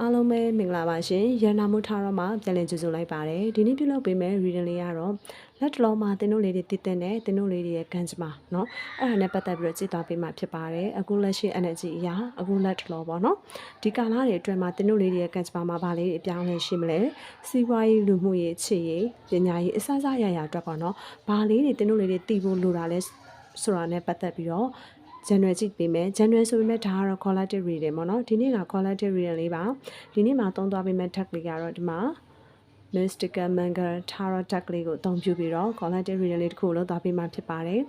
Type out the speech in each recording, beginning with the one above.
အားလုံးပဲမင်္ဂလာပါရှင်ရန်နာမှုထားတော့မှပြန်လည်ကြိုဆိုလိုက်ပါတယ်ဒီနေ့ပြုလုပ်ပေးမယ့် reading လေးကတော့လက်တလုံးမှာတင်းတို့လေးတွေတည်တဲ့နဲ့တင်းတို့လေးတွေရဲ့ကံကြမ္မာเนาะအဲ့ဒါနဲ့ပတ်သက်ပြီးတော့ကြည့်သွားပေးမှဖြစ်ပါတယ်အခုလက်ရှိ energy အရာအခုလက်တလုံးပေါ့เนาะဒီကာလတွေအတွင်းမှာတင်းတို့လေးတွေရဲ့ကံကြမ္မာမှာဗာလေးတွေအပြောင်းလဲရှိမလဲစီးပွားရေးလူမှုရေးချစ်ရေးပညာရေးအစစရရအတွက်ပေါ့เนาะဗာလေးတွေတင်းတို့လေးတွေတည်ဖို့လိုတာလဲဆိုတာနဲ့ပတ်သက်ပြီးတော့ January ကြည့်ပေးမယ် January ဆိုပေမဲ့ဒါကတော့ collective reading ပေါ့နော်ဒီနေ့က collective reading လေးပါဒီနေ့မှာသုံးသွားပေးမဲ့ tag လေးကတော့ဒီမှာ mystical manga tarot deck လေးကိုအသုံးပြုပြီးတော့ collective reading လေးတစ်ခုလုပ်သွားပေးမှဖြစ်ပါတယ်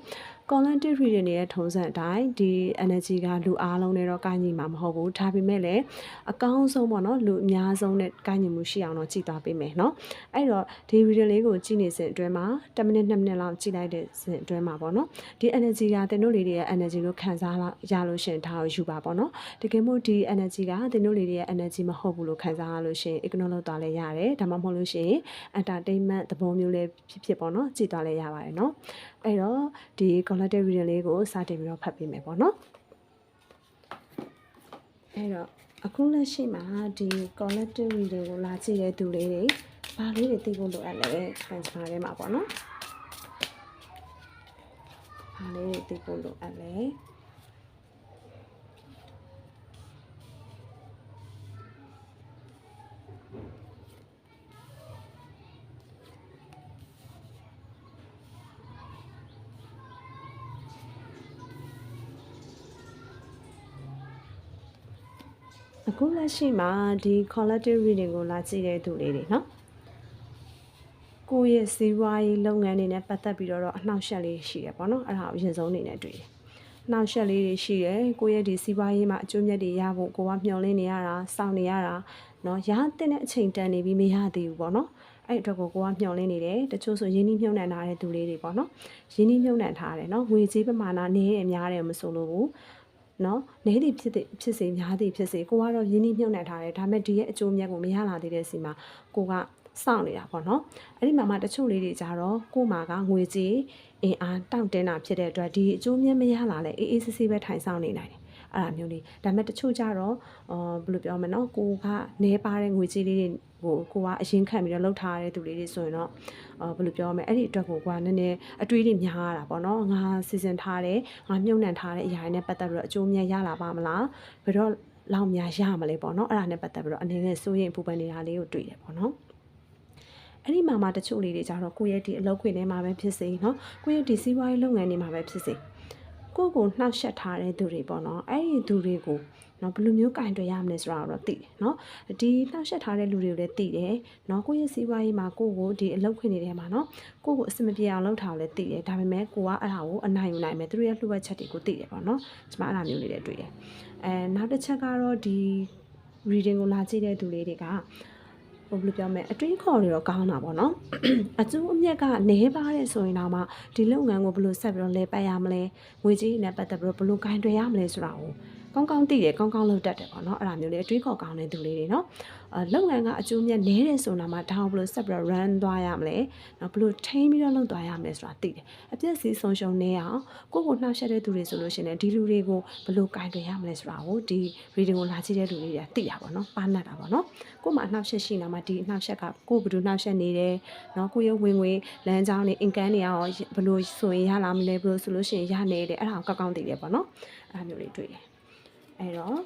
collective reading ရဲ့ထုံးစံအတိုင်းဒီ energy ကလူအားလုံးနဲ့တော့ကိုင်းညီမှာမဟုတ်ဘူးဒါပေမဲ့လည်းအကောင်းဆုံးပေါ့နော်လူအများဆုံးနဲ့ကိုင်းညီမှုရှိအောင်တော့ကြည့်သွားပေးမယ်နော်အဲ့တော့ဒီ reading လေးကိုကြည့်နေစဉ်အတွင်းမှာ10မိနစ်2မိနစ်လောက်ကြည့်လိုက်တဲ့စဉ်အတွင်းမှာပေါ့နော်ဒီ energy ကသင်တို့လေးတွေရဲ့ energy ကိုခံစားရလို့ရှင်ဒါကိုယူပါပေါ့နော်တကယ်မို့ဒီ energy ကသင်တို့လေးတွေရဲ့ energy မဟုတ်ဘူးလို့ခံစားရလို့ရှင် ignore လုပ်သွားလဲရတယ်ဒါမှမဟုတ်လို့ရှင် entertainment သဘောမျိုးလေးဖြစ်ဖြစ်ပေါ့နော်ကြည့်သွားလဲရပါတယ်နော် အဲ့တော့ဒီ collective reading လေးကိုစတင်ပြီးတော့ဖတ်ပေးမယ်ပေါ့နော်အဲ့တော့အခုလက်ရှိမှာဒီ collective reading ကိုလာကြည့်တဲ့သူလေးတွေဘာလေးတွေသိဖို့လိုအပ်လဲခံစားထဲမှာပေါ့နော်ဘာလေးတွေသိဖို့လိုအပ်လဲ အခုလက်ရှိမှာဒီ collective reading ကိုလာကြည့်တဲ့သူလေးတွေเนาะကိုယ့်ရဲ့စီးပွားရေးလုပ်ငန်းတွေနဲ့ပတ်သက်ပြီးတော့အနှောက်အယှက်လေးရှိရပေါ့နော်အဲ့ဒါကိုအရင်ဆုံးအနေနဲ့တွေ့တယ်။နှောက်ယှက်လေးတွေရှိတယ်ကိုယ့်ရဲ့ဒီစီးပွားရေးမှာအကျိုးမြတ်တွေရဖို့ကိုကမျှော်လင့်နေရတာစောင့်နေရတာเนาะရတဲ့အချိန်တန်နေပြီးမရသေးဘူးပေါ့နော်။အဲ့အတွက်ကိုကိုကမျှော်လင့်နေတယ်တချို့ဆိုရင်းနှီးမြှုပ်နှံထားတဲ့သူလေးတွေပေါ့နော်။ရင်းနှီးမြှုပ်နှံထားတယ်เนาะငွေကြေးပမာဏနည်းတယ်များတယ်မဆိုလို့ဘူး။ နော်နေသည်ဖြစ်သည်ဖြစ်စေများသည်ဖြစ်စေကိုကတော့ရင်းနှီးမြှုပ်နှံထားတယ်ဒါပေမဲ့ဒီရဲ့အကျိုးမြတ်ကိုမရလာသေးတဲ့စီမှာကိုကစောင့်နေတာပေါ့နော်အဲ့ဒီမှာမှတချို့လေးတွေကြတော့ကို့မှာကငွေကြေးအင်အားတောင့်တင်းတာဖြစ်တဲ့အတွက်ဒီအကျိုးမြတ်မရလာလဲအေးအေးဆေးဆေးပဲထိုင်ဆောင်နေနိုင်တယ် အဲ့ဒါမျိုးလေးဒါပေမဲ့တချို့ကြတော့အော်ဘယ်လိုပြောမလဲနော်ကိုကနေပါတဲ့ငွေကြေးလေးတွေကိုကိုကအရင်ခံပြီးတော့လှုပ်ထားတဲ့သူလေးတွေဆိုရင်တော့အော်ဘယ်လိုပြောမလဲအဲ့ဒီအတွက်ကိုကနည်းနည်းအတွေးတွေများတာပေါ့နော်ငါစီစဉ်ထားတယ်ငါမြုပ်နှံထားတဲ့အရာတွေနဲ့ပတ်သက်ပြီးတော့အကျိုးမြတ်ရလာပါမလားဘယ်တော့လောက်များရမလဲပေါ့နော်အဲ့ဒါနဲ့ပတ်သက်ပြီးတော့အနေနဲ့စိုးရင်ပူပန်နေတာလေးကိုတွေ့တယ်ပေါ့နော်အဲ့ဒီမှာမှတချို့လေးတွေကြတော့ကိုယ့်ရဲ့ဒီအလုပ်ခွင်ထဲမှာပဲဖြစ်စေเนาะကိုယ့်ရဲ့ဒီစီးပွားရေးလုပ်ငန်းတွေမှာပဲဖြစ်စေ ကိုယ့်ကိုနှောက်ယှက်ထားတဲ့သူတွေပေါ့နော်အဲ့ဒီသူတွေကိုနော်ဘယ်လိုမျိုးကင်တွယ်ရမလဲဆိုတာတော့သိတယ်နော်ဒီနှောက်ယှက်ထားတဲ့လူတွေကိုလည်းသိတယ်နော်ကိုယ့်ရဲ့စီးပွားရေးမှာကိုယ့်ကိုဒီအလုပ်ခွင်တွေထဲမှာနော်ကိုယ့်ကိုအဆင်မပြေအောင်လုပ်ထားလည်းသိတယ်ဒါပေမဲ့ကိုကအဲ့ဒါကိုအနိုင်ယူနိုင်မယ်သူတို့ရဲ့လှုပ်ဝက်ချက်တွေကိုသိတယ်ပေါ့နော်ကျွန်မအဲ့ဒါမျိုးလေးတွေတွေ့တယ်အဲနောက်တစ်ချက်ကတော့ဒီ reading ကိုလာကြည့်တဲ့သူလေးတွေကဟို ဘယ်လိုပြောမလဲအတွေးခေါ်တွေတော့ကောင်းတာပေါ့နော်အကျိုးအမြတ်ကနေပါတယ်ဆိုရင်တော့မှဒီလုပ်ငန်းကိုဘယ်လိုဆက်ပြီးတော့လဲပတ်ရမလဲငွေကြေးနဲ့ပတ်သက်ပြီးတော့ဘယ်လိုဂိုင်းတွယ်ရမလဲဆိုတာကို ကောင်းကောင်းသိတယ်ကောင်းကောင်းလုပ်တတ်တယ်ပေါ့နော်အဲ့ဒါမျိုးလေးအတွေးခေါ်ကောင်းတဲ့သူလေးတွေနော်အဲလုပ်ငန်းကအကျိုးမြတ်နေတယ်ဆိုတော့မှဒါကိုဘယ်လိုဆက်ပြီးတော့ run သွားရမလဲနော်ဘယ်လိုထိန်းပြီးတော့လုပ်သွားရမလဲဆိုတာသိတယ်အပြည့်စီဆုံးရှုံနေအောင်ကိုယ့်ကိုနှောက်ယှက်တဲ့သူတွေဆိုလို့ရှိရင်ဒီလူတွေကိုဘယ်လိုဂိုင်းတွယ်ရမလဲဆိုတာကိုဒီ reading ကိုလာကြည့်တဲ့လူတွေကသိရပါတော့ပါနတ်တာပေါ့နော်ကို့မှာအနှောက်ယှက်ရှိနေမှာဒီအနှောက်ယှက်ကကိုယ်ဘယ်လိုနှောက်ယှက်နေတယ်နော်ကိုယ့်ရဲ့ဝင်ငွေလမ်းကြောင်းတွေအင်ကန်တွေရောဘယ်လိုဆိုရင်ရလာမလဲဘယ်လိုဆိုလို့ရှိရင်ရနေတယ်အဲ့ဒါကိုကောက်ကောက်သိတယ်ပေါ့နော်အဲ့ဒါမျိုးလေးတွေ့တယ် အဲ့တော့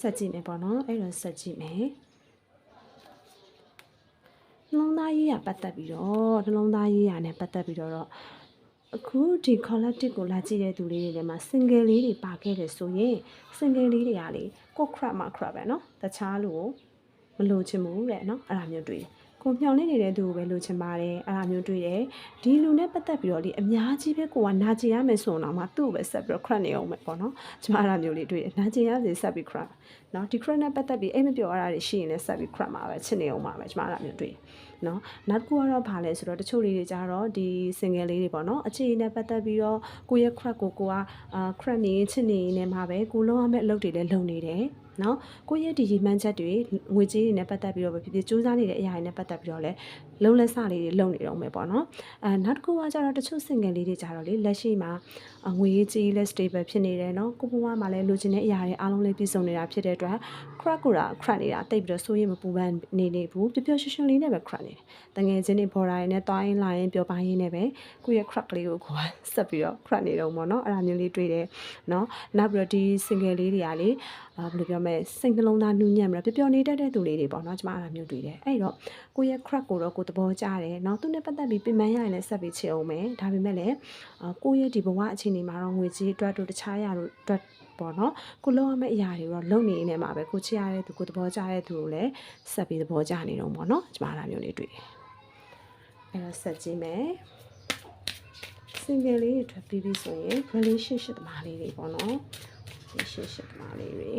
ဆက်ကြည့်မယ်ပေါ့နော်အဲ့တော့ဆက်ကြည့်မယ်နှလုံးသားရေးရပတ်သက်ပြီးတော့နှလုံးသားရေးရနဲ့ပတ်သက်ပြီးတော့အခုဒီ collective ကိုလာကြည့်တဲ့သူလေးတွေထဲမှာ single လေးတွေပါခဲ့တယ်ဆိုရင် single လေးတွေကလေကို crap မှာ crap ပဲเนาะတခြားလူကိုမလိုချင်ဘူးတဲ့เนาะအဲ့ဒါမျိုးတွေ့တယ် ကိုမျောင်နေနေတဲ့သူကိုပဲလိုချင်ပါတယ်အဲ့ဒါမျိုးတွေ့တယ်ဒီလူနဲ့ပတ်သက်ပြီးတော့ဒီအများကြီးပဲကိုကနာကျင်ရမယ်ဆိုတော့မှသူ့ကိုပဲဆက်ပြီးတော့ crack နေအောင်ပဲပေါ့နော်ကျွန်မအဲ့ဒါမျိုးလေးတွေ့တယ်နာကျင်ရစေဆက်ပြီး crack နော်ဒီ crack နဲ့ပတ်သက်ပြီးအိမ်မပြောရတာတွေရှိရင်လည်းဆက်ပြီး crack မှာပဲချစ်နေအောင်ပါပဲကျွန်မအဲ့ဒါမျိုးတွေ့တယ်နော်နောက်တစ်ခုကတော့ဗာလဲဆိုတော့တချို့လေးတွေကြတော့ဒီ single လေးတွေပေါ့နော်အခြေအနေနဲ့ပတ်သက်ပြီးတော့ကိုရဲ့ crack ကိုကိုကအာ crack နေချစ်နေနေမှာပဲကိုလုံးရမယ့်အလုပ်တွေလည်းလုပ်နေတယ် နော်ကိုရဲ့ဒီရီမှန်းချက်တွေငွေကြေးတွေနဲ့ပတ်သက်ပြီးတော့ပဲဖြစ်ဖြစ်စူးစမ်းနေတဲ့အရာတွေနဲ့ပတ်သက်ပြီးတော့လည်း လုံးလက်စလေးတွေလုံနေတော့မယ်ပေါ့နော်အဲနောက်တစ်ခုကကျတော့တချို့ single လေးတွေကျတော့လေလက်ရှိမှာအငွေရေးကြီးလက် stable ဖြစ်နေတယ်နော်ကိုဘွားမှာလည်းလိုချင်တဲ့အရာတွေအားလုံးလေးပြည့်စုံနေတာဖြစ်တဲ့အတွက် crack ကိုတာ crack နေတာတိတ်ပြီးတော့စိုးရိမ်မပူပန်နေနေဘူးပျော်ပျော်ရွှင်ရွှင်လေးနဲ့ပဲ crack နေတယ်တငယ်ချင်းတွေပေါ်လာရင်လည်းတွိုင်းလာရင်ပျော်ပါရင်းနဲ့ပဲကိုယ့်ရဲ့ crack လေးကိုကိုယ်ကဆက်ပြီးတော့ crack နေတော့ပေါ့နော်အဲ့ဒါမျိုးလေးတွေ့တယ်နော်နောက်ပြီးတော့ဒီ single လေးတွေကလေအာဘယ်လိုပြောမလဲစိတ်နှလုံးသားနူးညံ့ပြီးတော့ပျော်ပျော်နေတတ်တဲ့သူလေးတွေပေါ့နော်ကျွန်မအဲ့ဒါမျိုးတွေ့တယ်အဲ့တော့ကိုယ့်ရဲ့ crack ကိုတော့ကိုယ်သဘောကျတယ်နော်သူနဲ့ပတ်သက်ပြီးပြင်ပန်းရရင်လည်းဆက်ပြီးချစ်အောင်မယ်ဒါပေမဲ့လည်းအာကိုယ့်ရဲ့ဒီဘဝအခြေအနေမှာတော့ငွေကြေးအတွက်တို့တခြားရတို့အတွက်ပေါ့နော်ကိုလုံးရမယ့်အရာတွေတော့လုံနေနေမှာပဲကိုချစ်ရတဲ့သူကိုသဘောကျတဲ့သူကိုလည်းဆက်ပြီးသဘောကျနေတော့ပေါ့နော်ကျွန်မအဲ့ဒါမျိုးလေးတွေ့တယ်အဲ့တော့ဆက်ကြည့်မယ် single လေးတွေထွက်ပြီးပြီဆိုရင် relationship သမားလေးတွေပေါ့နော် relationship သမားလေးတွေ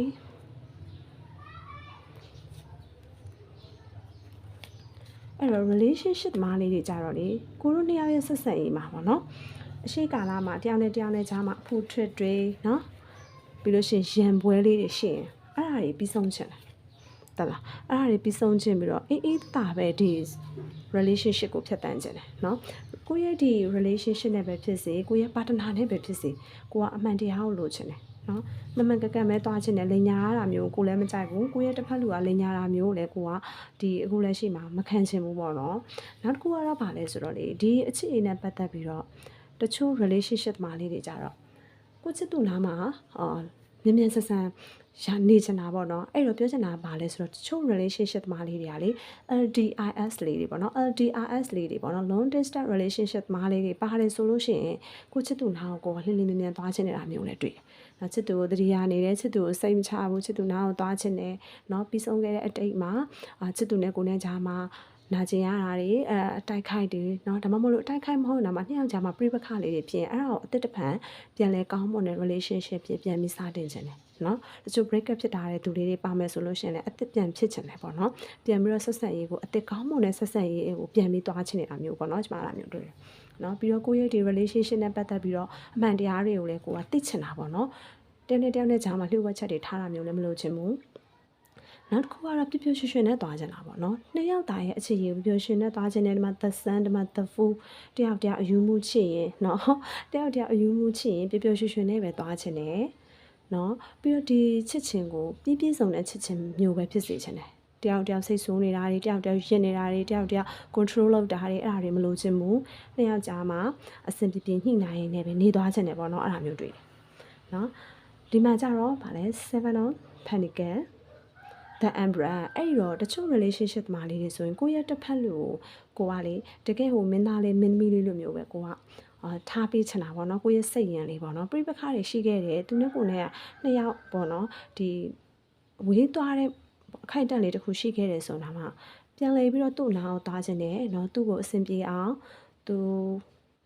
အဲ့တော့ relationship သမားလေးတွေကြတော့လေကိုတို့နှစ်ယောက်ရဲ့ဆက်ဆံရေးမှာပေါ့နော်အရှိကာလမှာတယောက်နဲ့တယောက်နဲ့ကြားမှာအဖို့ထွတ်တွေနော်ပြီးလို့ရှိရင်ရံပွဲလေးတွေရှိရင်အဲ့ဒါတွေပြီးဆုံးချင်တယ်တလားအဲ့ဒါတွေပြီးဆုံးချင်းပြီးတော့အေးအေးတာပဲဒီ relationship ကိုဖြတ်တန်းခြင်းတယ်เนาะကိုယ့်ရဲ့ဒီ relationship နဲ့ပဲဖြစ်စေကိုယ့်ရဲ့ partner နဲ့ပဲဖြစ်စေကိုကအမှန်တရားကိုလိုချင်တယ် နော်မမှန်ကကက်ပဲသွားချင်တယ်လိန်ညာရတာမျိုးကိုလည်းမကြိုက်ဘူးကိုရဲ့တစ်ဖက်လူကလိန်ညာတာမျိုးလည်းကိုကဒီအခုလက်ရှိမှာမခံချင်ဘူးပေါ့နော်နောက်တစ်ခုကတော့ဗာလဲဆိုတော့လေဒီအခြေအနေနဲ့ပတ်သက်ပြီးတော့တချို့ relationship မှာလေးတွေကြတော့ကိုချစ်သူနားမှာအာမြန်မြန်ဆန်ဆန် ရနေချင်တာပေါ့နော်အဲ့တော့ပြောချင်တာကဘာလဲဆိုတော့တချို့ relationship သမားလေးတွေကလေ LDIS လေးတွေပေါ့နော် LDRS လေးတွေပေါ့နော် long distance relationship သမားလေးတွေပါတယ်ဆိုလို့ရှိရင်ကိုချစ်သူနားကိုကိုကလှင်းလှင်းမြန်မြန်သွားချင်နေတာမျိုးလည်းတွေ့တယ်။နော်ချစ်သူကိုတတိယနေတဲ့ချစ်သူကိုစိတ်မချဘူးချစ်သူနားကိုသွားချင်တယ်နော်ပြီးဆုံးခဲ့တဲ့အတိတ်မှာအာချစ်သူနဲ့ကိုနဲ့ကြားမှာ နာကျင်ရတာတွေအဲအတိုက်ခိုက်တွေเนาะဒါမှမဟုတ်လို့အတိုက်ခိုက်မဟုတ်တာမှနှစ်ယောက်ကြားမှာပြိပခလေးတွေဖြစ်ရင်အဲ့ဒါကိုအတစ်တပံပြန်လဲကောင်းမွန်တဲ့ relationship ဖြစ်ပြန်ပြီးစတင်ခြင်းတယ်เนาะတချို့ break up ဖြစ်တာတဲ့သူလေးတွေပါမယ်ဆိုလို့ရှိရင်လည်းအတစ်ပြန်ဖြစ်ခြင်းတယ်ပေါ့เนาะပြန်ပြီးတော့ဆက်ဆက်ရေးကိုအတစ်ကောင်းမွန်တဲ့ဆက်ဆက်ရေးကိုပြန်ပြီးသွားချင်နေတာမျိုးပေါ့เนาะကျွန်မအဲ့ဒါမျိုးတွေ့တယ်နော်ပြီးတော့ကိုယ့်ရဲ့ဒီ relationship နဲ့ပတ်သက်ပြီးတော့အမှန်တရားတွေကိုလည်းကိုကသိချင်တာပေါ့နော်တယောက်နဲ့တယောက်နဲ့ကြားမှာလျှို့ဝှက်ချက်တွေထားတာမျိုးလည်းမလုပ်ချင်ဘူး နောက်တစ်ခုကတော့ပြပြရွှင်ရွှင်နဲ့သွားကြတာပေါ့နော်နှစ်ယောက်သားရဲ့အခြေအနေပြပြရွှင်နဲ့သွားခြင်းနဲ့ဒီမှာသက်ဆန်းဒီမှာသက်ဖူးတယောက်တယောက်အယူမှုချစ်ရင်နော်တယောက်တယောက်အယူမှုချစ်ရင်ပြပြရွှင်ရွှင်နဲ့ပဲသွားခြင်းနဲ့နော်ပြီးတော့ဒီချစ်ချင်းကိုပြည့်ပြည့်စုံတဲ့ချစ်ချင်းမျိုးပဲဖြစ်စေခြင်းနဲ့တယောက်တယောက်စိတ်ဆိုးနေတာတွေတယောက်တယောက်ရင်နေတာတွေတယောက်တယောက် control လုပ်တာတွေအဲ့ဒါတွေမလိုချင်ဘူးနှစ်ယောက်ကြားမှာအဆင်ပြေပြေညှိနှိုင်းရင်းနဲ့ပဲနေသွားခြင်းနဲ့ပေါ့နော်အဲ့ဒါမျိုးတွေ့တယ်နော်ဒီမှာကြတော့ဗာလဲ7 on panical the umbrella အဲ့ဒီတော့တချို့ relationship မှာလေးတွေဆိုရင်ကိုယ့်ရဲ့တစ်ဖက်လူကိုကိုကလေတကယ်ဟိုမင်းသားလေးမင်းသမီးလေးလိုမျိုးပဲကိုကအာထားပေးချင်တာပေါ့နော်ကိုယ့်ရဲ့စိတ်ရန်လေးပေါ့နော်ပြိပခါတွေရှိခဲ့တယ်သူနဲ့ကိုနဲ့ကနှစ်ယောက်ပေါ့နော်ဒီဝေးသွားတဲ့အခိုက်အတန့်လေးတစ်ခုရှိခဲ့တယ်ဆိုတာမှပြန်လေပြီးတော့သူ့နာကိုသွားခြင်းနဲ့เนาะသူ့ကိုအဆင်ပြေအောင်သူ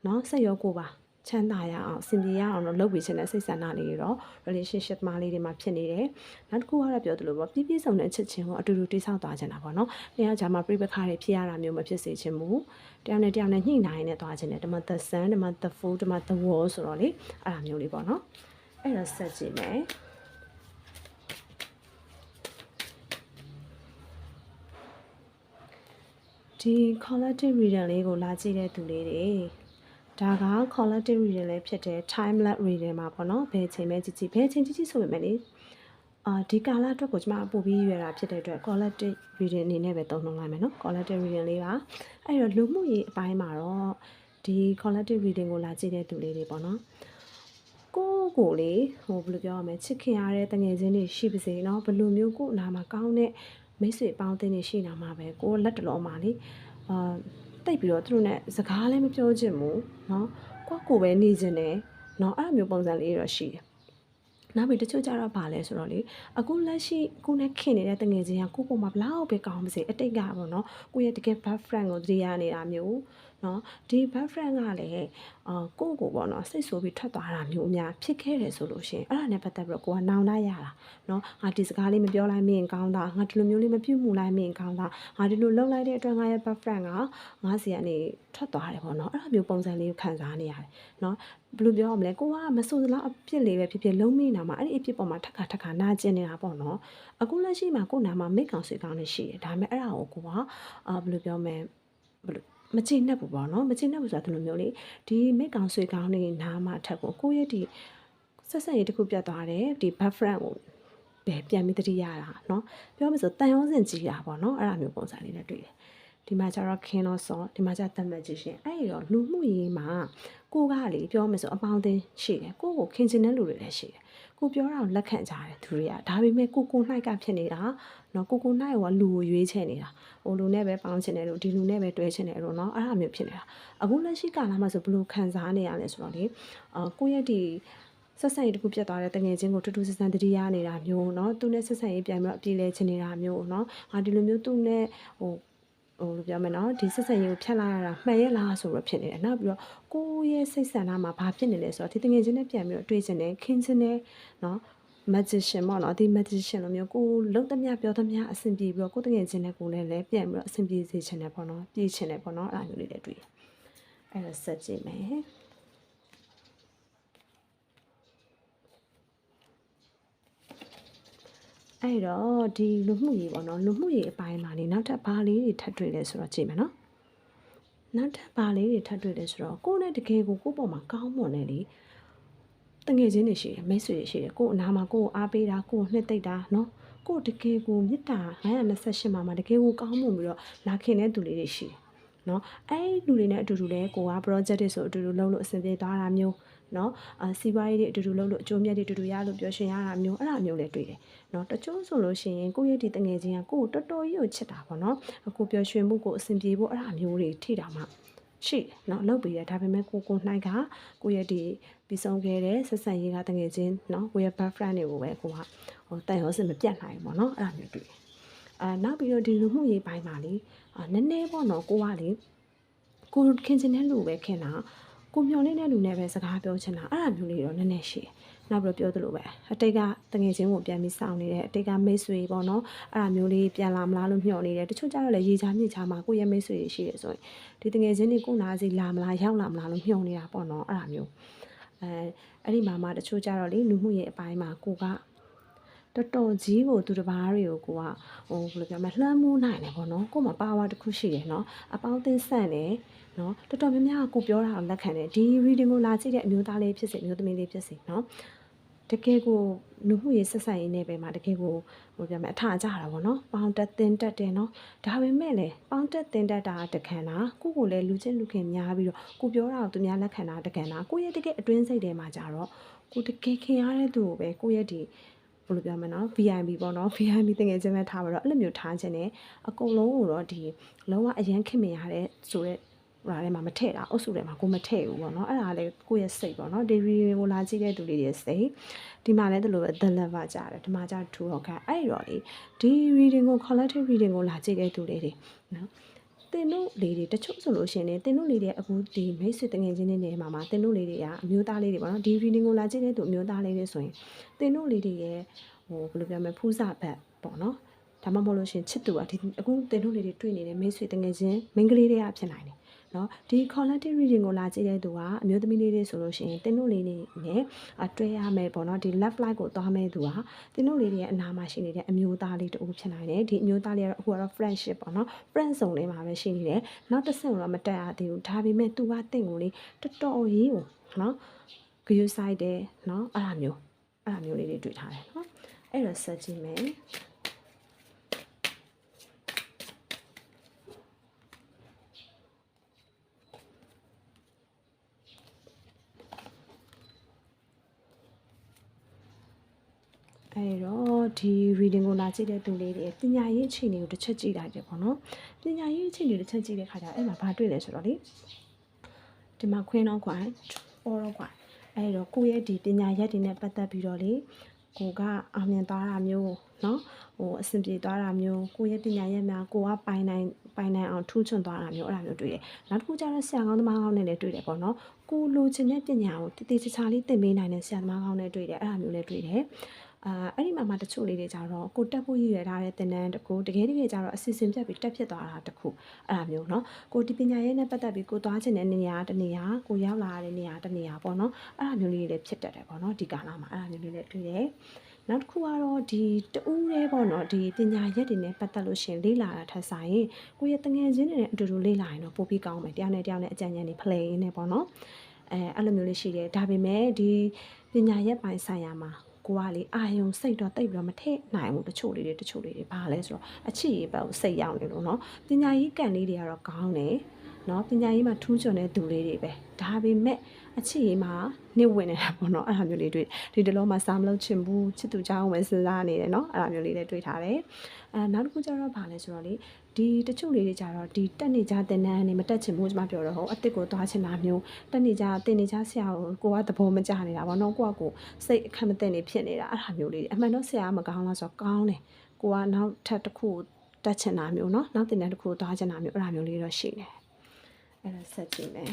เนาะစိတ်ရောကိုယ်ပါ ချမ်းသာရအောင်အဆင်ပြေရအောင်တော့လုပ်ပေးခြင်းနဲ့စိတ်ဆန္ဒလေးတွေတော့ relationship မှာလေးတွေမှာဖြစ်နေတယ်။နောက်တစ်ခုကတော့ပြောသလိုပေါ့ပြည့်ပြည့်စုံတဲ့ချစ်ချင်းကိုအတူတူတိဆောက်သွားခြင်းတာပေါ့နော်။နှစ်ယောက်ကြားမှာပြိပခါတွေဖြစ်ရတာမျိုးမဖြစ်စေချင်ဘူး။တယောက်နဲ့တယောက်နဲ့ညှိနှိုင်းနေသွားခြင်းနဲ့ဒီမှာ the sun ဒီမှာ the fool ဒီမှာ the wall ဆိုတော့လေအဲ့ဒါမျိုးလေးပေါ့နော်။အဲ့တော့ဆက်ကြည့်မယ်။ဒီ collective reading လေးကိုလာကြည့်တဲ့သူလေးတွေ ဒါက collective reading လည်းဖြစ်တယ် timeless reading မှာပေါ့နော်ဘယ်ချိန်ပဲကြည့်ကြည့်ဘယ်ချိန်ကြည့်ကြည့်ဆိုပေမဲ့လေအာဒီကာလအတွက်ကိုကျမပို့ပြီးရွယ်တာဖြစ်တဲ့အတွက် collective reading အနေနဲ့ပဲသုံးနှုန်းလိုက်မယ်နော် collective reading လေးပါအဲ့တော့လူမှုရေးအပိုင်းမှာတော့ဒီ collective reading ကိုလာကြည့်တဲ့သူလေးတွေပေါ့နော်ကိုကိုလေဟိုဘယ်လိုပြောရမလဲချစ်ခင်ရတဲ့တငယ်ချင်းတွေရှိပါစေနော်ဘယ်လိုမျိုးကိုအနာမှာကောင်းတဲ့မိတ်ဆွေပေါင်းသင်းတွေရှိနေမှာပဲကိုလက်တလုံးမှာလေအာ တိတ်ပြီးတော့သူတို့ ਨੇ စကားလည်းမပြောချင်ဘူးเนาะကိုကိုပဲနေချင်တယ်เนาะအဲ့လိုမျိုးပုံစံလေးတော့ရှိတယ်နောက်ပြီးတချို့ကြတော့ဗာလဲဆိုတော့လေအခုလက်ရှိကိုနဲ့ခင်နေတဲ့တငယ်ချင်းကကိုပေါ်မှာဘလောက်ပဲကောင်းပါစေအတိတ်ကပေါ့နော်ကိုရဲ့တကယ် bad friend ကိုတတိယနေတာမျိုး နော်ဒီ bad friend ကလည်းအာကိုကိုပေါ့နော်စိတ်ဆိုးပြီးထွက်သွားတာမျိုးအများဖြစ်ခဲ့တယ်ဆိုလို့ရှိရင်အဲ့ဒါနဲ့ပတ်သက်ပြီးတော့ကိုကနောင်တရတာနော်ငါဒီစကားလေးမပြောလိုက်မင်းကောင်းတာငါဒီလိုမျိုးလေးမပြုတ်မှုလိုက်မင်းကောင်းတာငါဒီလိုလုပ်လိုက်တဲ့အတွက်ငါရဲ့ bad friend ကငါစီကနေထွက်သွားတယ်ပေါ့နော်အဲ့ဒါမျိုးပုံစံလေးကိုခံစားနေရတယ်နော်ဘယ်လိုပြောရမလဲကိုကမဆိုးစလားအပြစ်လေးပဲဖြစ်ဖြစ်လုံးမိနာမှာအဲ့ဒီအပြစ်ပေါ်မှာထက်ခါထက်ခါနာကျင်နေတာပေါ့နော်အခုလက်ရှိမှာကိုနာမှာမိတ်ကောင်ဆွေကောင်းနေရှိတယ်ဒါပေမဲ့အဲ့ဒါကိုကိုကအာဘယ်လိုပြောမလဲဘယ်လို မချိနဲ့ဘူးပေါ့နော်မချိနဲ့ဘူးဆိုတာဒီလိုမျိုးလေဒီမိတ်ကောင်ဆွေကောင်နေနားမှာထက်ကိုကိုယ့်ရဲ့ဒီဆက်ဆက်ရေးတစ်ခုပြတ်သွားတယ်ဒီ background ကိုပဲပြန်ပြီးတတိရတာเนาะပြောမယ်ဆိုတန်ရုံးစင်ကြီးတာပေါ့เนาะအဲ့ဒါမျိုးပုံစံလေးနဲ့တွေ့တယ်ဒီမှာကျတော့ခင်းတော့စောဒီမှာကျတတ်မှတ်ကြီးရှင်အဲ့ဒီတော့လူမှုရေးမှာကိုကလေပြောမယ်ဆိုအပေါင်းအသင်းရှိတယ်ကိုကိုခင်ချင်တဲ့လူတွေလည်းရှိတယ် ကိုပြောတာကိုလက်ခံကြတယ်သူတွေကဒါပေမဲ့ကိုကို၌ကဖြစ်နေတာနော်ကိုကို၌ကလူကိုရွေးချယ်နေတာဟိုလူနဲ့ပဲပေါင်းချင်တယ်လို့ဒီလူနဲ့ပဲတွဲချင်တယ်လို့နော်အဲ့ဒါမျိုးဖြစ်နေတာအခုလက်ရှိကာလမှာဆိုဘယ်လိုခံစားနေရလဲဆိုတော့လေအာကိုရဲ့ဒီဆက်ဆံရေးတစ်ခုပြတ်သွားတဲ့တငယ်ချင်းကိုတူတူဆဆန်တတိယနေတာမျိုးเนาะသူနဲ့ဆက်ဆံရေးပြန်ပြီးတော့အပြေလဲချင်နေတာမျိုးเนาะဟာဒီလိုမျိုးသူနဲ့ဟို ဟိုလိုပြောမယ်နော်ဒီဆက်ဆံရေးကိုဖြတ်လိုက်ရတာမှန်ရဲ့လားဆိုတော့ဖြစ်နေတယ်နောက်ပြီးတော့ကိုယ့်ရဲ့စိတ်ဆန္ဒမှာဘာဖြစ်နေလဲဆိုတော့ဒီတငယ်ချင်းနဲ့ပြန်ပြီးတော့တွေးချင်တယ်ခင်းချင်တယ်နော် magician ပေါ့နော်ဒီ magician လိုမျိုးကိုလုံးသမျှပြောသမျှအဆင်ပြေပြီးတော့ကိုတငယ်ချင်းနဲ့ကိုလည်းလည်းပြန်ပြီးတော့အဆင်ပြေစေချင်တယ်ပေါ့နော်ပြေချင်တယ်ပေါ့နော်အဲ့လိုမျိုးလေးလည်းတွေ့တယ်အဲ့ဒါဆက်ကြည့်မယ် အဲ့တော့ဒီလူမှုရေးပေါ့နော်လူမှုရေးအပိုင်းမှာနေနောက်ထပ်ဘာလေးတွေထပ်တွေ့လဲဆိုတော့ကြည့်မယ်နော်နောက်ထပ်ဘာလေးတွေထပ်တွေ့လဲဆိုတော့ကိုယ်နဲ့တကယ်ကိုကိုယ့်ပေါ်မှာကောင်းမွန်တယ်လေတငယ်ချင်းတွေရှိတယ်မိတ်ဆွေတွေရှိတယ်ကိုယ်အနာမှာကိုယ်ကိုအားပေးတာကိုယ်ကိုနှစ်သိမ့်တာနော်ကိုယ်တကယ်ကိုမေတ္တာ928မှာမှာတကယ်ကိုကောင်းမွန်ပြီးတော့လာခင်တဲ့သူလေးတွေရှိတယ်နော်အဲ့ဒီလူတွေနဲ့အတူတူလဲကိုက project တွေဆိုအတူတူလုပ်လို့အဆင်ပြေသွားတာမျိုး နော်အာစီးပွားရေးတွေအတူတူလုပ်လို့အကျိုးမြတ်တွေအတူတူရလို့ပြောရှင်ရတာမျိုးအဲ့ဒါမျိုးလည်းတွေ့တယ်နော်တချို့ဆိုလို့ရှိရင်ကိုယ့်ရဲ့ဒီတငယ်ချင်းကကိုယ်ကိုတော်တော်ကြီးကိုချစ်တာပေါ့နော်အခုပြောရှင်မှုကိုအဆင်ပြေဖို့အဲ့ဒါမျိုးတွေထိတာမှရှိတယ်เนาะလုပ်ပြီးတယ်ဒါပေမဲ့ကိုကိုနိုင်ကကိုရဲ့ဒီပြီးဆုံးခဲ့တဲ့ဆက်ဆံရေးကတငယ်ချင်းเนาะကိုရဲ့ best friend တွေကိုပဲကိုကဟိုတန်ရောစင်မပြတ်နိုင်ဘူးပေါ့เนาะအဲ့ဒါမျိုးတွေ့တယ်အာနောက်ပြီးတော့ဒီလူမှုရေးပိုင်းပါလေအာနည်းနည်းပေါ့နော်ကိုကလေကိုခင်ချင်တဲ့လူပဲခင်တာ ကိုမျောနေတဲ့လူနဲ့ပဲစကားပြောချင်တာအဲ့ဒါမျိုးလေးတော့နည်းနည်းရှိတယ်နောက်ပြီးတော့ပြောသလိုပဲအတိတ်ကတငယ်ချင်းကိုပြန်ပြီးစောင့်နေတယ်အတိတ်ကမိတ်ဆွေပေါ့နော်အဲ့ဒါမျိုးလေးပြန်လာမလားလို့မျှော်နေတယ်တချို့ကျတော့လည်းရေချာမြင့်ချာမှာကိုယ့်ရဲ့မိတ်ဆွေတွေရှိတယ်ဆိုရင်ဒီတငယ်ချင်းတွေကိုနာစီလာမလားရောက်လာမလားလို့မျှော်နေတာပေါ့နော်အဲ့ဒါမျိုးအဲအဲ့ဒီမှာမှတချို့ကျတော့လေလူမှုရေးအပိုင်းမှာကိုကတော်တော်ကြီးကိုသူတစ်ပါးတွေကိုကိုကဟိုဘယ်လိုပြောမလဲလှမ်းမိုးနိုင်တယ်ပေါ့နော်ကို့မှာပါဝါတစ်ခုရှိတယ်နော်အပေါင်းအသင်းဆန့်တယ် နော်တော်တော်များများကိုပြောတာကိုလက်ခံတယ်ဒီ reading ကိုလာကြည့်တဲ့အမျိုးသားလေးဖြစ်စေအမျိုးသမီးလေးဖြစ်စေနော်တကယ်ကိုလူမှုရေးဆက်ဆံရေးနဲ့ပဲမှာတကယ်ကိုဟိုပြောမယ်အထအကျတာပေါ့နော်ပေါင်းတက်တင်တက်တယ်နော်ဒါပေမဲ့လေပေါင်းတက်တင်တက်တာတခံတာကိုကိုလည်းလူချင်းလူခင်များပြီးတော့ကိုပြောတာကိုသူများလက်ခံတာတခံတာကိုရဲ့တကယ်အတွင်းစိတ်ထဲမှာကြတော့ကိုတကယ်ခင်ရတဲ့သူကိုပဲကိုရဲ့ဒီဘယ်လိုပြောမလဲနော် VIP ပေါ့နော် VIP တကယ်ချင်းပဲထားပါတော့အဲ့လိုမျိုးထားခြင်းနဲ့အကုန်လုံးကိုတော့ဒီလုံးဝအရန်ခင်မရတဲ့ဆိုတော့ ဟိုထဲမှာမထည့်တာအုပ်စုထဲမှာကိုမထည့်ဘူးပေါ့နော်အဲ့ဒါလည်းကိုယ့်ရဲ့စိတ်ပေါ့နော်ဒီရီကိုလာကြည့်တဲ့သူတွေရဲ့စိတ်ဒီမှာလည်းဒီလိုပဲ the level ကြတယ်ဒီမှာကြထူတော့ခါအဲ့ဒီတော့လေဒီ reading ကို collective reading ကိုလာကြည့်တဲ့သူတွေတွေနော်တင်တို့လေးတွေတချို့ဆိုလို့ရှိရင်တင်တို့လေးတွေအခုဒီမိတ်ဆွေတငယ်ချင်းတွေနေမှာမှာတင်တို့လေးတွေကအမျိုးသားလေးတွေပေါ့နော်ဒီ reading ကိုလာကြည့်တဲ့သူအမျိုးသားလေးတွေဆိုရင်တင်တို့လေးတွေရဲ့ဟိုဘယ်လိုပြောမလဲဖူးစာဘက်ပေါ့နော်ဒါမှမဟုတ်လို့ရှိရင်ချစ်သူကဒီအခုတင်တို့လေးတွေတွေ့နေတဲ့မိတ်ဆွေတငယ်ချင်းမိန်းကလေးတွေကဖြစ်နိုင်တယ် နော်ဒီ collective reading ကိုလာကြည့်တဲ့သူကအမျိုးသမီးလေးတွေဆိုလို့ရှိရင်တင်းတို့လေးတွေနဲ့အတွဲရမယ်ပေါ့နော်ဒီ left light ကိုသွားမဲ့သူကတင်းတို့လေးတွေရဲ့အနာမှာရှိနေတဲ့အမျိုးသားလေးတူဖြစ်နိုင်တယ်ဒီအမျိုးသားလေးကတော့အခုကတော့ friendship ပေါ့နော် friend စုံလေးမှာပဲရှိနေတယ်နောက်တစ်ဆင့်တော့မတက်ရသေးဘူးဒါပေမဲ့သူကတင့်ကိုလေတော်တော်ကြီးကိုနော်ဂယုဆိုင်တယ်နော်အဲ့လိုမျိုးအဲ့လိုမျိုးလေးတွေတွေ့ထားတယ်နော်အဲ့တော့ဆက်ကြည့်မယ် အဲ့တော့ဒီ reading ကိုလာကြည့်တဲ့သူလေးတွေပညာရေးအခြေအနေကိုတစ်ချက်ကြည့်လိုက်တယ်ပေါ့နော်ပညာရေးအခြေအနေတစ်ချက်ကြည့်တဲ့ခါကျအဲ့မှာဘာတွေ့လဲဆိုတော့လေဒီမှာခွင်းတော့ခွိုင်းပေါ်တော့ခွိုင်းအဲ့တော့ကိုယ့်ရဲ့ဒီပညာရက်တွေနဲ့ပတ်သက်ပြီးတော့လေကိုကအောင်မြင်သွားတာမျိုးเนาะဟိုအဆင်ပြေသွားတာမျိုးကိုယ့်ရဲ့ပညာရက်များကိုကပိုင်နိုင်ပိုင်နိုင်အောင်ထူးချွန်သွားတာမျိုးအဲ့ဒါမျိုးတွေ့တယ်နောက်တစ်ခုကျတော့ဆရာကောင်းသမားကောင်းနဲ့လည်းတွေ့တယ်ပေါ့နော်ကိုလိုချင်တဲ့ပညာကိုတည်တည်ချာချာလေးသင်ပေးနိုင်တဲ့ဆရာသမားကောင်းနဲ့တွေ့တယ်အဲ့ဒါမျိုးလည်းတွေ့တယ် အာအဲ့ဒီမှာမှတချို့လေးတွေကြတော့ကိုတက်ဖို့ရည်ရွယ်ထားတဲ့သင်တန်းတကူတကယ်တကယ်ကြတော့အစီအစဉ်ပြတ်ပြီးတက်ဖြစ်သွားတာတခုအဲ့ဒါမျိုးเนาะကိုဒီပညာရေးနဲ့ပတ်သက်ပြီးကိုသွားချင်တဲ့နေရာတနေရာကိုရောက်လာတဲ့နေရာတနေရာပေါ့နော်အဲ့ဒါမျိုးလေးတွေလည်းဖြစ်တတ်တယ်ပေါ့နော်ဒီကာလမှာအဲ့ဒါမျိုးလေးလည်းတွေ့တယ် နောက်တစ်ခုကတော့ဒီတူးလေးပေါ့နော်ဒီပညာရက်တွေနဲ့ပတ်သက်လို့ရှရင်လေ့လာတာထက်ဆိုင်ကိုယ့်ရဲ့တငယ်ချင်းတွေနဲ့အတူတူလေ့လာရင်တော့ပိုပြီးကောင်းမယ်တရားနဲ့တရားနဲ့အကြံဉာဏ်တွေဖလှယ်ရင်းနဲ့ပေါ့နော်အဲအဲ့လိုမျိုးလေးရှိတယ်ဒါပေမဲ့ဒီပညာရက်ပိုင်းဆိုင်ရာမှာ ကိုကလေအာယုံစိတ်တော့တိတ်ပြီးတော့မထည့်နိုင်ဘူးတချို့လေးတွေတချို့လေးတွေဘာလဲဆိုတော့အချစ်ရေးပတ်ကိုစိတ်ရောက်နေလို့နော်ပညာရေးကံလေးတွေကတော့ကောင်းတယ်နော်ပညာရေးမှာထူးချွန်တဲ့သူလေးတွေပဲဒါပေမဲ့အချစ်ရေးမှာနေဝင်နေတာပေါ့နော်အဲ့လိုမျိုးလေးတွေ့ဒီတလုံးမှာစာမလုပ်ချင်ဘူးချစ်သူချောင်းဝင်စဉ်းစားနေတယ်နော်အဲ့လိုမျိုးလေးလည်းတွေ့ထားတယ်အဲနောက်တစ်ခုကျတော့ဗာလဲဆိုတော့လေ ဒီတချို့လေးတွေကြတော့ဒီတက်နေကြတဲ့နန်းနေမတက်ချင်ဘူးကျွန်မပြောတော့ဟိုအစ်စ်ကိုသွားချင်တာမျိုးတက်နေကြတင်နေကြဆရာကိုကိုကသဘောမကျနေတာပေါ့နော်ကိုကကိုစိတ်အခက်မသိနေဖြစ်နေတာအဲ့ဒါမျိုးလေးတွေအမှန်တော့ဆရာမကောင်းလားဆိုတော့ကောင်းတယ်ကိုကနောက်ထပ်တစ်ခုတက်ချင်တာမျိုးနော်နောက်တင်တဲ့တစ်ခုသွားချင်တာမျိုးအဲ့ဒါမျိုးလေးတော့ရှိတယ်အဲ့ဒါဆက်ကြည့်မယ်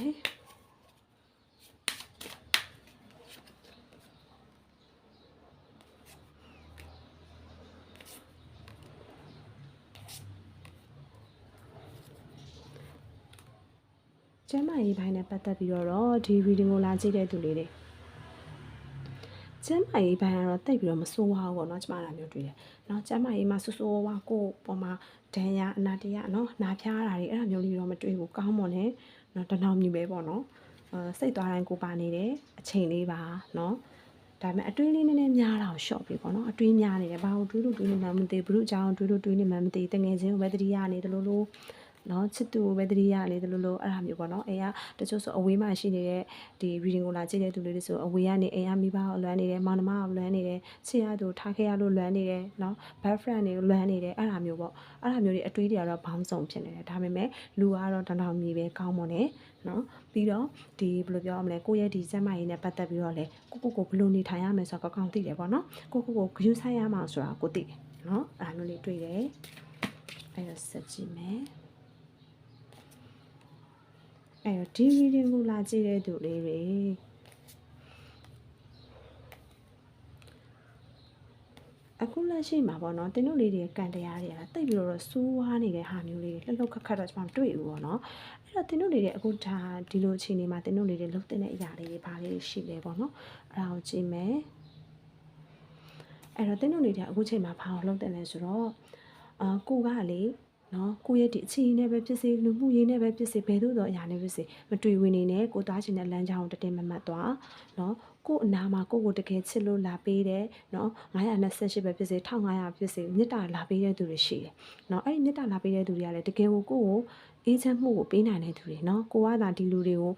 ကျမ်းမာရေးပိုင်းနဲ့ပတ်သက်ပြီးတော့ဒီ reading ကိုလာကြည့်တဲ့သူလေးတွေကျမ်းမာရေးပိုင်းကတော့တိတ်ပြီးတော့မစိုးဝါဘူးပေါ့နော်ကျမလာမျိုးတွေ့တယ်။နော်ကျမ်းမာရေးမှာစိုးစိုးဝါကိုပေါ်မှာဒဏ်ရာအနာတရနော်နာဖျားတာတွေအဲ့ဒါမျိုးလေးတော့မတွေ့ဘူးကောင်းမွန်တယ်။နော်တနောင်မြူပဲပေါ့နော်။အဲစိတ်သွားတိုင်းကိုပါနေတယ်အချိန်လေးပါနော်။ဒါပေမဲ့အတွင်းလေးနည်းနည်းများတာကိုရှော့ပြီပေါ့နော်အတွင်းများနေတယ်ဘာလို့တွေးလို့တွေးနေမှမသိဘူးဘုရုအကြောင်းတွေးလို့တွေးနေမှမသိတငယ်ချင်းဝဲတတိယနေတယ်လို့လို့ နော်ချစ်သူပဲတတိယနေတယ်လို့လို့အဲ့ဒါမျိုးပေါ့နော်အိမ်ကတချို့ဆိုအဝေးမှာရှိနေတဲ့ဒီ reading ကိုလာကြည့်တဲ့သူလေးတွေဆိုအဝေးကနေအိမ်ကမိဘကိုလွမ်းနေတယ်မောင်နှမကိုလွမ်းနေတယ်ချစ်ရသူထားခဲ့ရလို့လွမ်းနေတယ်နော် bad friend တွေကိုလွမ်းနေတယ်အဲ့ဒါမျိုးပေါ့အဲ့ဒါမျိုးတွေအတွေးတွေကတော့ဘောင်းစုံဖြစ်နေတယ်ဒါပေမဲ့လူကတော့တန်းတောင်မြေပဲကောင်းမွန်တယ်နော်ပြီးတော့ဒီဘယ်လိုပြောရမလဲကိုယ့်ရဲ့ဒီစက်မရည်နဲ့ပတ်သက်ပြီးတော့လေကိုကိုကိုဘယ်လိုနေထိုင်ရမယ်ဆိုတော့ကောင်းသိတယ်ပေါ့နော်ကိုကိုကိုဂရုစိုက်ရမှာဆိုတာကိုသိတယ်နော်အဲ့ဒါမျိုးလေးတွေ့တယ်အဲ့တော့ဆက်ကြည့်မယ် အဲ့တော့ဒီ reading ကိုလာကြည့်တဲ့သူလေးတွေအခုလက်ရှိမှာပေါ့နော်တင်းတို့လေးတွေကန်တရားတွေကတိတ်ပြီးတော့စိုးဝါးနေတဲ့ဟာမျိုးလေးတွေလှုပ်လှုပ်ခတ်ခတ်တော့ကျွန်မတွေ့ဘူးပေါ့နော်အဲ့တော့တင်းတို့လေးတွေအခုဒါဒီလိုအချိန်လေးမှာတင်းတို့လေးတွေလှုပ်တဲ့အရာလေးတွေဘာလေးတွေရှိလဲပေါ့နော်အဲ့ဒါကိုကြည့်မယ်အဲ့တော့တင်းတို့လေးတွေအခုချိန်မှာဘာလို့လှုပ်တယ်လဲဆိုတော့အာကိုကလေ နော်ကိုယ့်ရဲ့ဒီအချီနဲ့ပဲဖြစ်စေလူမှုရေးနဲ့ပဲဖြစ်စေဘယ်သို့သောအရာနဲ့ဖြစ်စေမတွေ့ဝင်နေနဲ့ကိုသားရှင်တဲ့လမ်းကြောင်းတတင်းမမတ်သွားနော်ကို့အနာမှာကိုကိုတကယ်ချစ်လို့လာပေးတယ်နော်928ပဲဖြစ်စေ1500ဖြစ်စေမေတ္တာလာပေးတဲ့သူတွေရှိတယ်နော်အဲ့ဒီမေတ္တာလာပေးတဲ့သူတွေကလည်းတကယ်ကိုကိုကိုအေးချမ်းမှုကိုပေးနိုင်တဲ့သူတွေနော်ကိုကသာဒီလူတွေကို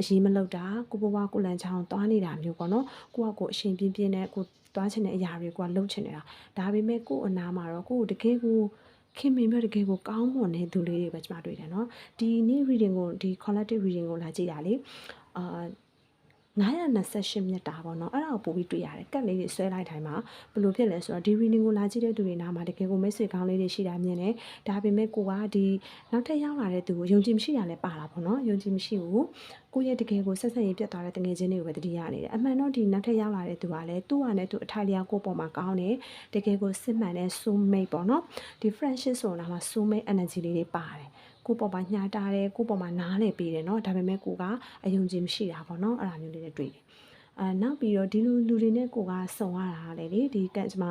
အရေးမလုပ်တာကိုဘဝကိုလန်ချောင်းသွားနေတာမျိုးပေါ့နော်ကိုကကိုအရှင်ပြင်းပြင်းနဲ့ကိုသွားချင်တဲ့အရာတွေကိုကလှုပ်ချင်နေတာဒါပေမဲ့ကို့အနာမှာတော့ကိုကိုတကယ်ကို ခင်မင်မျိုးတကယ်ကိုကောင်းမွန်တဲ့သူလေးတွေပဲကျွန်မတွေ့တယ်နော်ဒီနေ့ reading ကိုဒီ collective reading ကိုလာကြည့်တာလေအာ 928မြတ်တာပေါ့နော်အဲ့ဒါကိုပို့ပြီးတွေ့ရတယ်ကတ်လေးတွေဆွဲလိုက်တိုင်းမှာဘယ်လိုဖြစ်လဲဆိုတော့ဒီ reading ကိုလာကြည့်တဲ့သူတွေနားမှာတကယ်ကိုမိတ်ဆွေကောင်းလေးတွေရှိတာမြင်တယ်ဒါပေမဲ့ကိုကဒီနောက်ထပ်ရောက်လာတဲ့သူကိုယုံကြည်မရှိတာလည်းပါတာပေါ့နော်ယုံကြည်မရှိဘူးကိုရဲ့တကယ်ကိုဆက်ဆက်ရေးပြတ်သွားတဲ့တငယ်ချင်းတွေကိုပဲတတိယနေတယ်အမှန်တော့ဒီနောက်ထပ်ရောက်လာတဲ့သူကလည်းသူ့ဟာနဲ့သူအထိုင်လျာကိုပေါ်မှာကောင်းတယ်တကယ်ကိုစစ်မှန်တဲ့ soul mate ပေါ့နော်ဒီ friendship ဆိုတာမှာ soul mate energy လေးတွေပါတယ် ကိုပေါ်မှာညားတာတယ်ကိုပေါ်မှာနားလေပေးတယ်เนาะဒါပေမဲ့ကိုကအယုံကြည်မရှိတာပေါ့เนาะအဲ့ဒါမျိုးလေးတွေတွေ့တယ်အာနောက်ပြီးတော့ဒီလူလူတွေနဲ့ကိုကစုံရတာလေလေဒီကန့်ကျမ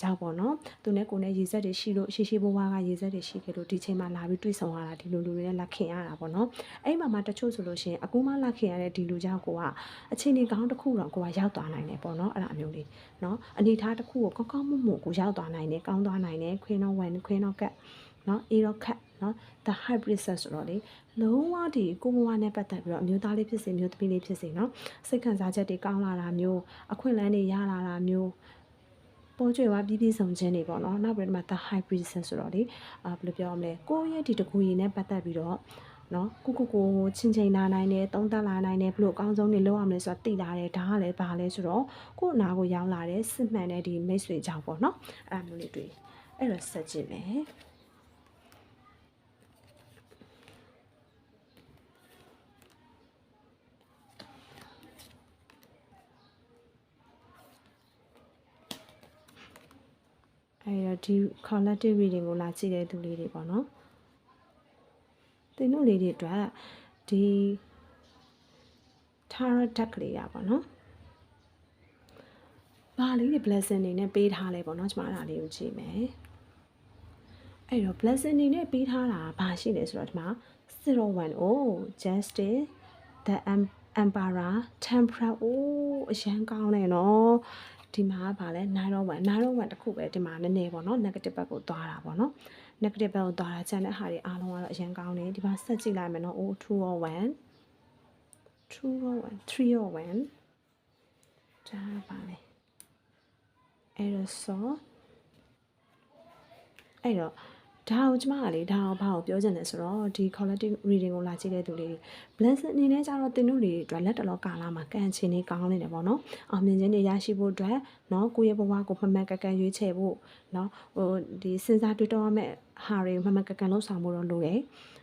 ကြောက်ပေါ့နော်သူနဲ့ကိုနဲ့ရေစက်တွေရှိလို့ရှိရှိဘဝကရေစက်တွေရှိခဲ့လို့ဒီချိန်မှာလာပြီးတွေ့ဆုံရတာဒီလူလူတွေနဲ့လက်ခင်ရတာပေါ့နော်အဲ့မှာမှတချို့ဆိုလို့ရှိရင်အခုမှလက်ခင်ရတဲ့ဒီလူကြောင့်ကိုကအချိန်ကြီးကောင်းတစ်ခုတော့ကိုကရောက်သွားနိုင်တယ်ပေါ့နော်အဲ့ဒါအမျိုးလေးနော်အနေထားတစ်ခုကိုကောင်းကောင်းမွန်မွန်ကိုရောက်သွားနိုင်တယ်ကောင်းသွားနိုင်တယ်ခွင်းတော့ဝင်ခွင်းတော့ကတ်နော်အေးတော့ခတ် နော် the hybrid sex ဆိုတော့လေလုံးဝဒီကိုဘဝနဲ့ပတ်သက်ပြီးတော့အမျိုးသားလေးဖြစ်စေမျိုးသမီးလေးဖြစ်စေနော်စိတ်ခံစားချက်တွေကောင်းလာတာမျိုးအခွင့်အလမ်းတွေရလာတာမျိုးပေါ်ကျွေဝါပြီးပြီးဆုံးခြင်းတွေပေါ့နော်နောက်ပြီးတော့ the hybrid sex ဆိုတော့လေအာဘယ်လိုပြောရမလဲကိုယ့်ရဲ့ဒီတကူရည်နဲ့ပတ်သက်ပြီးတော့နော်ကိုကိုကိုချင်းချင်းလာနိုင်တယ်သုံးသက်လာနိုင်တယ်ဘလို့အကောင်းဆုံးနေလောက်အောင်လဲဆိုတာသိလာတယ်ဒါကလည်းဘာလဲဆိုတော့ကို့အနာကိုရောက်လာတယ်စစ်မှန်တဲ့ဒီမိတ်ဆွေကြောင့်ပေါ့နော်အဲ့လိုမျိုးလေးတွေ့အဲ့တော့ဆက်ကြည့်မယ် အဲ့တော့ဒီ collective reading ကိုလာကြည့်တဲ့သူလေးတွေပေါ့နော်သင်တို့လေးတွေအတွက်ဒီ tarot deck လေးရပါတော့ဘာလေးတွေ blessing တွေနဲ့ပေးထားလဲပေါ့နော်ကျမအဲ့ဒါလေးကိုကြည့်မယ်အဲ့တော့ blessing တွေနဲ့ပေးထားတာဘာရှိလဲဆိုတော့ဒီမှာ01 oh justice the Em- emperor temperate အိုးအရန်ကောင်းတယ်နော် ဒီမှာကဗာလဲ901 901တစ်ခုပဲဒီမှာနည်းနည်းပေါ့နော် negative ဘက်ကိုသွားတာပေါ့နော် negative ဘက်ကိုသွားတာကျန်တဲ့ဟာတွေအားလုံးကတော့အရန်ကောင်းတယ်ဒီမှာဆက်ကြည့်လိုက်မယ်နော် oh 201 201 301ဒါပါလေအဲ့တော့ဆိုအဲ့တော့ ဒါကိုကျမကလေဒါကိုဘာကိုပြောချင်လဲဆိုတော့ဒီ collective reading ကိုလာကြည့်တဲ့သူလေးတွေ blessing အနေနဲ့ကျတော့တင်တို့တွေအတွက်လက်တလောကာလာမှာကံချင်နေကောင်းနေတယ်ပေါ့နော်အောင်မြင်ခြင်းတွေရရှိဖို့အတွက်เนาะကိုယ့်ရဲ့ဘဝကိုမှန်မှန်ကန်ကန်ရွေးချယ်ဖို့เนาะဟိုဒီစဉ်းစားတွေးတောရမယ့်ဟာတွေမှန်မှန်ကန်ကန်လုပ်ဆောင်ဖို့တော့လိုတယ်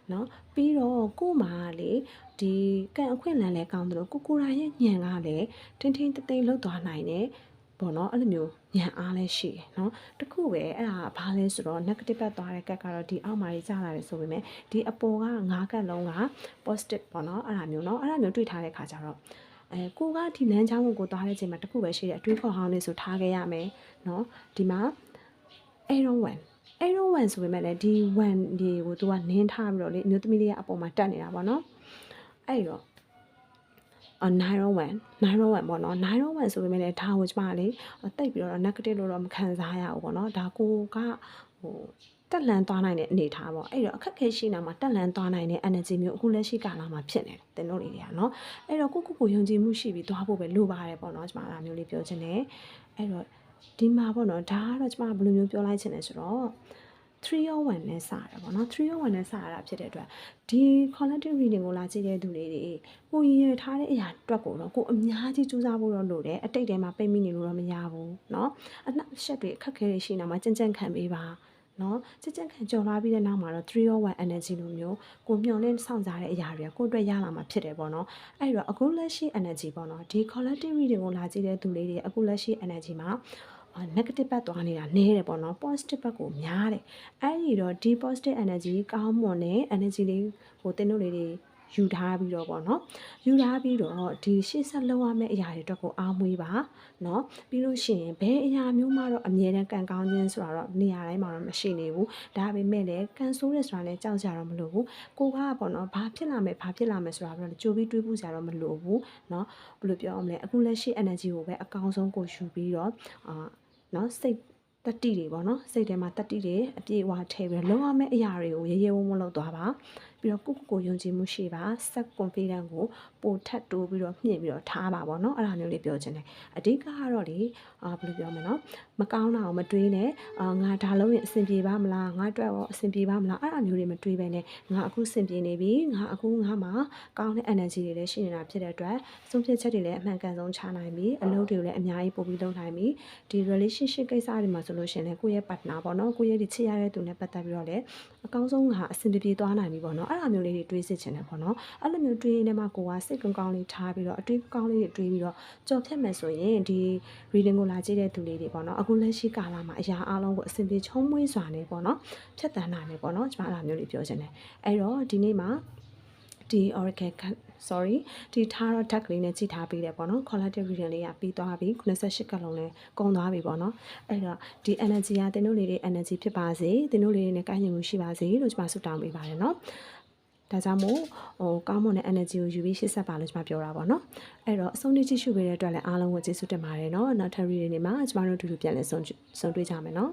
เนาะပြီးတော့ကို့မှာလေဒီကံအခွင့်အလမ်းလည်းကောင်းတယ်လို့ကိုကိုရာရဲ့ညံကလည်းတင်းတင်းတိမ်တိမ်လှုပ်သွားနိုင်တယ် ပေါ့နော်အဲ့လိုမျိုးညံအားလဲရှိတယ်နော်တခုပဲအဲ့ဒါဘာလဲဆိုတော့ negative ဘက်သွားတဲ့ကတ်ကတော့ဒီအောက်မှာကြီးကျလာတယ်ဆိုပေမဲ့ဒီအပေါ်က၅ကတ်လုံးက positive ပေါ့နော်အဲ့ဒါမျိုးနော်အဲ့ဒါမျိုးတွေ့ထားတဲ့ခါကျတော့အဲကိုကဒီလမ်းကြောင်းကိုသွားတဲ့ချိန်မှာတခုပဲရှိတယ်အတွေးခေါ်ဟောင်းလေးဆိုထားခဲ့ရမယ်နော်ဒီမှာ Aeron 1အဲ့တော့1ဆိုပေမဲ့လည်းဒီ1ဒီကိုသူကနင်းထားပြီးတော့လေအမျိုးသမီးလေးကအပေါ်မှာတက်နေတာပေါ့နော်အဲ့တော့ 901 901ပေါ့နော်901ဆိုပေမဲ့လည်းဒါကိုကျမလေးတိတ်ပြီးတော့ negative လို့တော့မခံစားရဘူးပေါ့နော်ဒါကိုကဟိုတက်လန်သွားနိုင်တဲ့အနေအထားပေါ့အဲ့တော့အခက်ခဲရှိနေမှာတက်လန်သွားနိုင်တဲ့ energy မျိုးအခုလက်ရှိကာလမှာဖြစ်နေတယ်တင်တို့လေးတွေကနော်အဲ့တော့ကိုကိုကိုယုံကြည်မှုရှိပြီးသွားဖို့ပဲလိုပါတယ်ပေါ့နော်ကျမအဲ့ဒါမျိုးလေးပြောချင်တယ်အဲ့တော့ဒီမှာပေါ့နော်ဒါကတော့ကျမဘယ်လိုမျိုးပြောလိုက်ချင်လဲဆိုတော့ 301နဲ့စတာပေါ့နော်301နဲ့စရတာဖြစ်တဲ့အတွက်ဒီ collective reading ကိုလာကြည့်တဲ့သူတွေတွေကိုရည်ရထားတဲ့အရာအတွက်ကိုတော့ကိုအများကြီးစူးစမ်းဖို့တော့လိုတယ်အတိတ်ထဲမှာပိတ်မိနေလို့တော့မရဘူးเนาะအနှက်ရှက်တွေအခက်ခဲတွေရှိနေမှာကြင်ကြင်ခံပေးပါနော်ကြက်ကြက်ခံကြော်လာပြီးတဲ့နောက်မှာတော့301 energy လိုမျိုးကိုမျောလင်းစောင့်စားတဲ့အရာတွေကကိုယ့်အတွက်ရလာမှာဖြစ်တယ်ပေါ့နော်အဲ့တော့အခုလက်ရှိ energy ပေါ့နော်ဒီ collective reading ကိုလာကြည့်တဲ့သူလေးတွေအခုလက်ရှိ energy မှာ negative ဘက်သွားနေတာနည်းတယ်ပေါ့နော် positive ဘက်ကိုများတယ်အဲ့ဒီတော့ဒီ positive energy ကောင်းမွန်တဲ့ energy လေးဟိုတင်းတို့လေးတွေယူထားပြီးတော့ပေါ့နော်ယူထားပြီးတော့ဒီရှေ့ဆက်လောက်ရမယ့်အရာတွေအတွက်ကိုအားမွေးပါเนาะပြီးလို့ရှိရင်ဘယ်အရာမျိုးမှတော့အမြဲတမ်းကံကောင်းခြင်းဆိုတာတော့နေရာတိုင်းမှာတော့မရှိနေဘူးဒါပေမဲ့လည်းကံဆိုးတယ်ဆိုတာလည်းကြောက်ကြတော့မလို့ဘူးကိုကပေါ့နော်ဘာဖြစ်လာမယ်ဘာဖြစ်လာမယ်ဆိုတာတော့ကြိုပြီးတွေးဖို့စရာတော့မလိုဘူးเนาะဘယ်လိုပြောအောင်လဲအခုလက်ရှိ energy ကိုပဲအကောင်းဆုံးကိုယူပြီးတော့အာ နော်စိတ်တတိတွေပေါ့နော်စိတ်ထဲမှာတတိတွေအပြည့်အဝထည့်ပြီးတော့လုံးဝမဲ့အရာတွေကိုရေရေဝုံဝုံလောက်သွားပါ ပြီးတော့ကိုကိုကိုယုံကြည်မှုရှိပါ set confidence ကိုပိုထပ်တိုးပြီးတော့မြင့်ပြီးတော့ထားပါပေါ့နော်အဲ့ဒါမျိုးလေးပြောချင်တယ်အဓိကကတော့လေအာဘယ်လိုပြောမလဲနော်မကောင်းတာကိုမတွေးနဲ့အာငါဒါလုံးရင်အဆင်ပြေပါမလားငါအတွက်ရောအဆင်ပြေပါမလားအဲ့ဒါမျိုးတွေမတွေးပဲနဲ့ငါအခုအဆင်ပြေနေပြီငါအခုငါမှာကောင်းတဲ့ energy တွေလည်းရှိနေတာဖြစ်တဲ့အတွက်ဆုံးဖြတ်ချက်တွေလည်းအမှန်ကန်ဆုံးချနိုင်ပြီအလုပ်တွေကိုလည်းအများကြီးပို့ပြီးလုပ်နိုင်ပြီဒီ relationship ကိစ္စတွေမှာဆိုလို့ရှိရင်လည်းကိုယ့်ရဲ့ partner ပေါ့နော်ကိုယ့်ရဲ့ဒီချစ်ရတဲ့သူနဲ့ပတ်သက်ပြီးတော့လည်းအကောင်းဆုံးကအဆင်ပြေသွားနိုင်ပြီပေါ့နော်အဲ့ဒါမျိုးလေးတွေတွေးစစ်ချင်တယ်ပေါ့နော်အဲ့လိုမျိုးတွေးရင်းနဲ့မှကိုကစိတ်ကောင်းကောင်းလေးထားပြီးတော့အတွေးကောင်းလေးတွေတွေးပြီးတော့ကြော်ဖြတ်မယ်ဆိုရင်ဒီ reading ကိုလာကြည့်တဲ့သူလေးတွေပေါ့နော်အခုလက်ရှိကာလမှာအရာအလုံးကိုအဆင်ပြေချုံးမွေးစွာနဲ့ပေါ့နော်ဖြတ်တန်းနိုင်မယ်ပေါ့နော်ကျွန်မအဲ့လိုမျိုးလေးပြောချင်တယ်အဲ့တော့ဒီနေ့မှာဒီ oracle sorry ဒီ tarot deck လေးနဲ့ကြည့်ထားပေးတယ်ပေါ့နော် collective reading လေးကပြီးသွားပြီ98ကလုံးလဲကုန်သွားပြီပေါ့နော်အဲ့တော့ဒီ energy ကတင်တို့လေးတွေ energy ဖြစ်ပါစေတင်တို့လေးတွေနဲ့ကိုင်းညီမှုရှိပါစေလို့ကျွန်မဆုတောင်းပေးပါတယ်နော် ဒါကြောင့်မို့ဟိုကောင်းမွန်တဲ့ energy ကိုယူပြီးရှေ့ဆက်ပါလို့ကျွန်မပြောတာပေါ့နော်အဲ့တော့အဆုံးထိကြည့်ရှုပေးတဲ့အတွက်လည်းအားလုံးကိုကျေးဇူးတင်ပါတယ်နော်နောက်ထပ် reading တွေမှာကျွန်မတို့အတူတူပြန်လည်ဆုံဆုံတွေ့ကြမယ်နော်